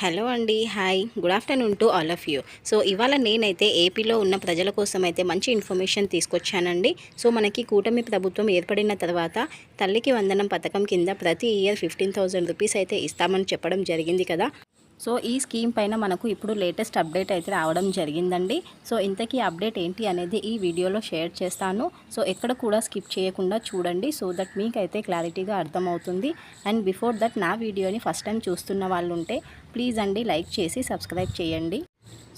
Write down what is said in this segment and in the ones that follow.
Hello అండి hi. Good afternoon to all of you. So ఇవాళ నేనైతే ఏపీలో ఉన్న ప్రజల కోసం అయితే మంచి ఇన్ఫర్మేషన్ తీసుకొచ్చానండి. సో మనకి కూటమి ప్రభుత్వం ఏర్పడిన తర్వాత తల్లికి వందనం పథకం కింద ప్రతి ఇయర్ ఫిఫ్టీన్ థౌజండ్ రూపీస్ అయితే ఇస్తామని చెప్పడం జరిగింది కదా. సో ఈ స్కీమ్ పైన మనకు ఇప్పుడు లేటెస్ట్ అప్డేట్ అయితే రావడం జరిగిందండి. సో ఇంతకీ అప్డేట్ ఏంటి అనేది ఈ వీడియోలో షేర్ చేస్తాను. సో ఎక్కడ కూడా స్కిప్ చేయకుండా చూడండి. సో దట్ మీకైతే క్లారిటీగా అర్థమవుతుంది. అండ్ బిఫోర్ దట్ నా వీడియోని ఫస్ట్ టైం చూస్తున్న వాళ్ళు ఉంటే ప్లీజ్ అండి లైక్ చేసి సబ్స్క్రైబ్ చేయండి.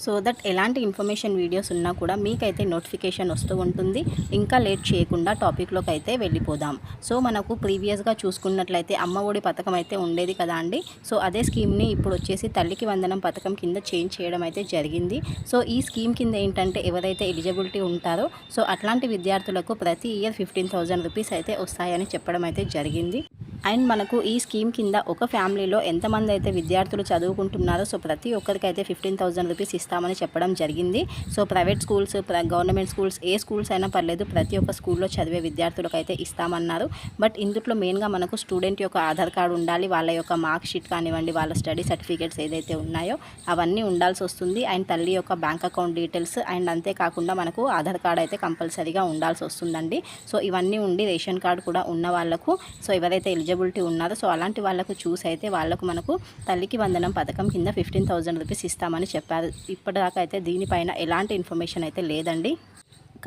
సో దట్ ఎలాంటి ఇన్ఫర్మేషన్ వీడియోస్ ఉన్నా కూడా మీకైతే నోటిఫికేషన్ వస్తూ ఉంటుంది. ఇంకా లేట్ చేయకుండా టాపిక్లోకి అయితే వెళ్ళిపోదాం. సో మనకు ప్రీవియస్గా చూసుకున్నట్లయితే అమ్మ ఒడి పథకం అయితే ఉండేది కదా అండి. సో అదే స్కీమ్ని ఇప్పుడు వచ్చేసి తల్లికి వందనం పథకం కింద చేంజ్ చేయడం అయితే జరిగింది. సో ఈ స్కీమ్ కింద ఏంటంటే ఎవరైతే ఎలిజిబిలిటీ ఉంటారో సో అట్లాంటి విద్యార్థులకు ప్రతి ఇయర్ ఫిఫ్టీన్ థౌజండ్ రూపీస్ అయితే వస్తాయని చెప్పడం అయితే జరిగింది. అండ్ మనకు ఈ స్కీమ్ కింద ఒక ఫ్యామిలీలో ఎంతమంది అయితే విద్యార్థులు చదువుకుంటున్నారో సో ప్రతి ఒక్కరికైతే ఫిఫ్టీన్ థౌసండ్ రూపీస్ ఇస్తామని చెప్పడం జరిగింది. So private schools government schools ఏ స్కూల్స్ అయినా పర్లేదు ప్రతి ఒక్క స్కూల్లో చదివే విద్యార్థులకు అయితే ఇస్తామన్నారు. బట్ ఇందులో మెయిన్గా మనకు స్టూడెంట్ యొక్క ఆధార్ కార్డు ఉండాలి వాళ్ళ యొక్క మార్క్ షీట్ కానివ్వండి వాళ్ళ స్టడీ సర్టిఫికేట్స్ ఏదైతే ఉన్నాయో అవన్నీ ఉండాల్సి వస్తుంది. అండ్ తల్లి యొక్క బ్యాంక్ అకౌంట్ డీటెయిల్స్ అండ్ అంతేకాకుండా మనకు ఆధార్ కార్డ్ అయితే కంపల్సరీగా ఉండాల్సి వస్తుందండి. సో ఇవన్నీ ఉండి రేషన్ కార్డు కూడా ఉన్న వాళ్ళకు సో ఎవరైతే ఎలిజిబిలిటీ ఉన్నారో సో అలాంటి వాళ్ళకు చూసి అయితే వాళ్ళకు మనకు తల్లికి వందనం పథకం కింద ఫిఫ్టీన్ థౌజండ్ రూపీస్ ఇస్తామని చెప్పారు. ఇప్పటిదాకా అయితే దీనిపైన ఎలాంటి ఇన్ఫర్మేషన్ అయితే లేదండి.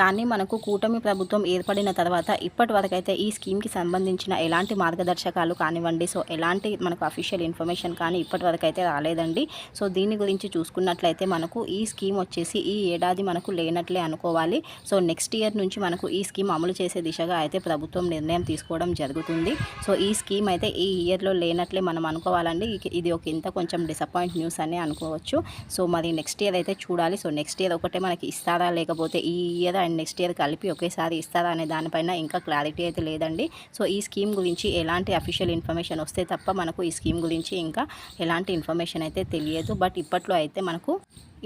కానీ మనకు కూటమి ప్రభుత్వం ఏర్పడిన తర్వాత ఇప్పటి వరకు అయితే ఈ స్కీమ్కి సంబంధించిన ఎలాంటి మార్గదర్శకాలు కానివ్వండి సో ఎలాంటి మనకు అఫీషియల్ ఇన్ఫర్మేషన్ కానీ ఇప్పటి వరకు అయితే రాలేదండి. సో దీని గురించి చూసుకున్నట్లయితే మనకు ఈ స్కీమ్ వచ్చేసి ఈ ఏడాది మనకు లేనట్లే అనుకోవాలి. సో నెక్స్ట్ ఇయర్ నుంచి మనకు ఈ స్కీమ్ అమలు చేసే దిశగా అయితే ప్రభుత్వం నిర్ణయం తీసుకోవడం జరుగుతుంది. సో ఈ స్కీమ్ అయితే ఈ ఇయర్లో లేనట్లే మనం అనుకోవాలండి. ఇది ఒక ఇంత కొంచెం డిసప్పాయింట్ న్యూస్ అనే అనుకోవచ్చు. సో మరి నెక్స్ట్ ఇయర్ అయితే చూడాలి. సో నెక్స్ట్ ఇయర్ ఒకటే మనకి ఇస్తారా లేకపోతే ఈ ఇయర్ అండ్ నెక్స్ట్ ఇయర్ కలిపి ఒకేసారి ఇస్తారా అనే దానిపైన ఇంకా క్లారిటీ అయితే లేదండి. సో ఈ స్కీమ్ గురించి ఎలాంటి అఫీషియల్ ఇన్ఫర్మేషన్ వస్తే తప్ప మనకు ఈ స్కీమ్ గురించి ఇంకా ఎలాంటి ఇన్ఫర్మేషన్ అయితే తెలియదు. బట్ ఇప్పట్లో అయితే మనకు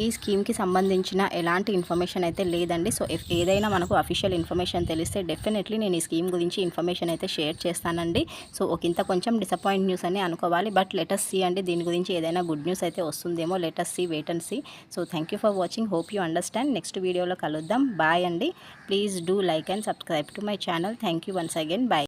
ఈ స్కీమ్కి సంబంధించిన ఎలాంటి ఇన్ఫర్మేషన్ అయితే లేదండి. సో ఏదైనా మనకు అఫీషియల్ ఇన్ఫర్మేషన్ తెలిస్తే డెఫినెట్లీ నేను ఈ స్కీమ్ గురించి ఇన్ఫర్మేషన్ అయితే షేర్ చేస్తానండి. సో ఒక కొంచెం డిసప్పాయింట్ న్యూస్ అని అనుకోవాలి. బట్ లెటస్ సీ అండి దీని గురించి ఏదైనా గుడ్ న్యూస్ అయితే వస్తుందేమో let us see wait and see so thank you for watching hope you understand next వీడియోలో కలుద్దాం. బాయ్ చేయండి. Please do like and subscribe to my channel thank you once again bye